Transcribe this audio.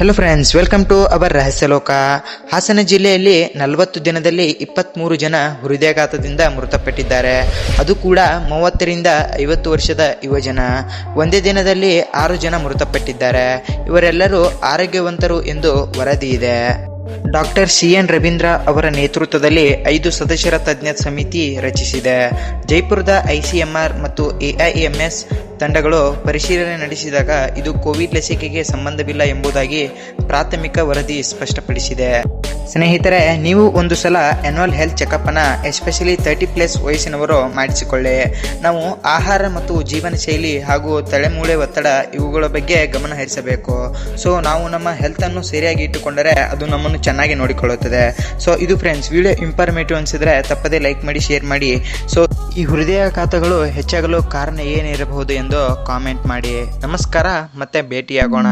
Hello friends welcome to our ರಹಸ್ಯಲೋಕ Hassan ಜಿಲ್ಲೆಯಲ್ಲಿ ನಲವತ್ತು ದಿನದಲ್ಲಿ ಇಪ್ಪತ್ತ್ಮೂರು ಜನ ಹೃದಯಾಘಾತದಿಂದ ಮೃತಪಟ್ಟಿದ್ದಾರೆ. ಅದು ಕೂಡ ಮೂವತ್ತರಿಂದ ಐವತ್ತು ವರ್ಷದ ಯುವಜನ. ಒಂದೇ ದಿನದಲ್ಲಿ ಆರು ಜನ ಮೃತಪಟ್ಟಿದ್ದಾರೆ. ಇವರೆಲ್ಲರೂ ಆರೋಗ್ಯವಂತರು ಎಂದು ವರದಿ ಇದೆ. ಡಾಕ್ಟರ್ ಸಿ ಎನ್ ರವೀಂದ್ರ ಅವರ ನೇತೃತ್ವದಲ್ಲಿ ಐದು ಸದಸ್ಯರ ತಜ್ಞ ಸಮಿತಿ ರಚಿಸಿದೆ. ಜೈಪುರದ ಐಸಿಎಂಆರ್ ಮತ್ತು ಎಐಎಂಎಸ್ ತಂಡಗಳು ಪರಿಶೀಲನೆ ನಡೆಸಿದಾಗ ಇದು ಕೋವಿಡ್ ಲಸಿಕೆಗೆ ಸಂಬಂಧವಿಲ್ಲ ಎಂಬುದಾಗಿ ಪ್ರಾಥಮಿಕ ವರದಿ ಸ್ಪಷ್ಟಪಡಿಸಿದೆ. ಸ್ನೇಹಿತರೆ, ನೀವು ಒಂದು ಸಲ ಆ್ಯನ್ಯುವಲ್ ಹೆಲ್ತ್ ಚೆಕಪ್ನ ಎಸ್ಪೆಷಲಿ ತರ್ಟಿ ಪ್ಲಸ್ ವಯಸ್ಸಿನವರು ಮಾಡಿಸಿಕೊಳ್ಳಿ. ನಾವು ಆಹಾರ ಮತ್ತು ಜೀವನ ಶೈಲಿ ಹಾಗೂ ತಲೆಮೂಳೆ ಒತ್ತಡ ಇವುಗಳ ಬಗ್ಗೆ ಗಮನ ಹರಿಸಬೇಕು. ಸೊ ನಾವು ನಮ್ಮ ಹೆಲ್ತನ್ನು ಸರಿಯಾಗಿ ಇಟ್ಟುಕೊಂಡರೆ ಅದು ನಮ್ಮನ್ನು ಚೆನ್ನಾಗಿ ನೋಡಿಕೊಳ್ಳುತ್ತದೆ. ಸೊ ಇದು ಫ್ರೆಂಡ್ಸ್ ವಿಡಿಯೋ ಇಂಫಾರ್ಮೇಟಿವ್ ಅನಿಸಿದ್ರೆ ತಪ್ಪದೇ ಲೈಕ್ ಮಾಡಿ ಶೇರ್ ಮಾಡಿ. ಸೊ ಈ ಹೃದಯಾಘಾತಗಳು ಹೆಚ್ಚಾಗಲು ಕಾರಣ ಏನಿರಬಹುದು ಎಂದು ಕಾಮೆಂಟ್ ಮಾಡಿ. ನಮಸ್ಕಾರ, ಮತ್ತೆ ಭೇಟಿಯಾಗೋಣ.